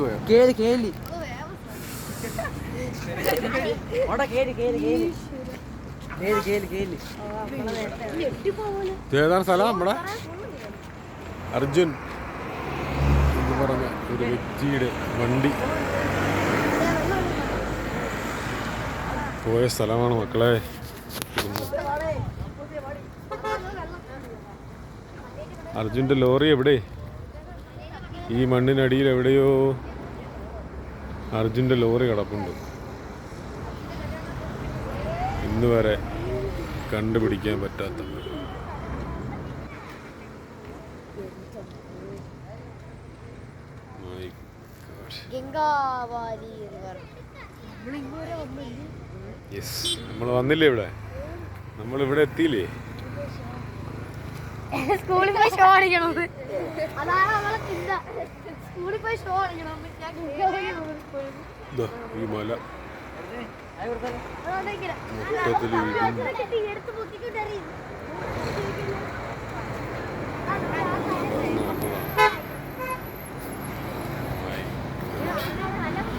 പോയോ കേളി കേളി. ഏതാണ് സ്ഥലം നമ്മുടെ? അർജുൻ എന്ന് പറഞ്ഞ ഒരു വ്യക്തിയുടെ വണ്ടി. പോയ സ്ഥലമാണ് മക്കളെ. അർജുന്റെ ലോറി എവിടെ? ഈ മണ്ണിനടിയിൽ എവിടെയോ അർജുന്റെ ലോറി കിടപ്പുണ്ട്. ഇന്ന് വരെ കണ്ടുപിടിക്കാൻ പറ്റാത്ത യെസ് നമ്മൾ വന്നില്ലേ ഇവിടെ? നമ്മൾ ഇവിടെ എത്തിയില്ലേ? സ്കൂളിൽ പോയി ഷോ അടിക്കണം ഈ മല. മൊത്തത്തിൽ ഇടിഞ്ഞ് എടുത്ത് പൊക്കിക്കൊണ്ടറിയും വന്നതാണ്. അവിടെ ഇരുന്ന വീടുകളാണ്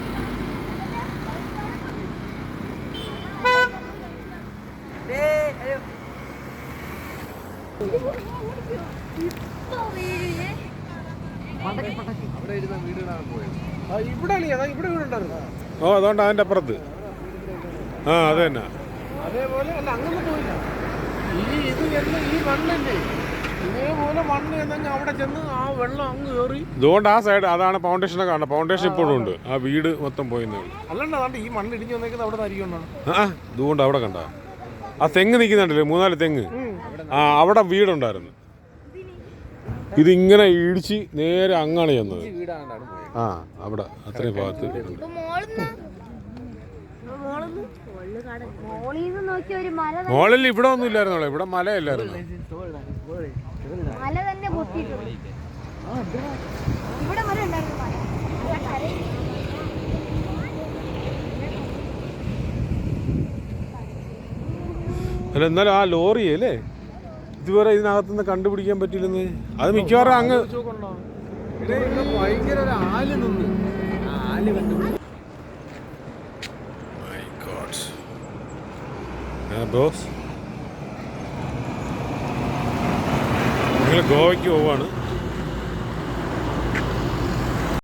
പോയത് ഇവിടെ അല്ലേ അതാ ഇവിടെ വീടുണ്ടായിരുന്നു ഓ അതുകൊണ്ട് അതിന്റെ അപ്പുറത്ത്. ആ അത് തന്നെ. അതേപോലെ അല്ല അങ്ങനെ പോയില്ല ഈ ഇത് ചെന്ന് ഈ മണ്ണല്ലേ ഇതേപോലെ മണ്ണ് ചെന്നെങ്കിൽ അവിടെ ചെന്ന് ആ വെള്ളം അങ്ങ് കയറി ഇതുകൊണ്ട് ആ സൈഡ് അതാണ് ഫൗണ്ടേഷനെ കാണുന്നത്. ഫൗണ്ടേഷൻ ഇപ്പോഴും ഉണ്ട്. ആ വീട് മൊത്തം പോയിന്നേ അല്ലണ്ട അതാണ്ട് ഈ മണ്ണ് ഇടിഞ്ഞു വന്നേക്കുന്നത് അവിടെ അരിക്കൊണ്ടാണ് ആ ഇതുകൊണ്ട് അവിടെ കണ്ട? ആ തെങ്ങ് നിൽക്കുന്നുണ്ടല്ലേ മൂന്നാൽ തെങ്ങ്. ആ അവിടെ വീടുണ്ടായിരുന്നു. ഇതിങ്ങനെ ഇടിച്ച് നേരെ അങ്ങാണ് ചെന്നത്. ആ അവിടെ അത്രയും ഭാഗത്ത് മോളിൽ ഇവിടെ ഒന്നും ഇല്ലായിരുന്നു ഇവിടെ മലയല്ലായിരുന്നു? അല്ല എന്നാലും ആ ലോറി അല്ലേ ഇതുവരെ ഇതിനകത്തുനിന്ന് കണ്ടുപിടിക്കാൻ പറ്റില്ലെന്ന്? അത് മിക്കവാറും അങ്ങ് ബോസ്. ഗോവയ്ക്ക് പോവാണ്.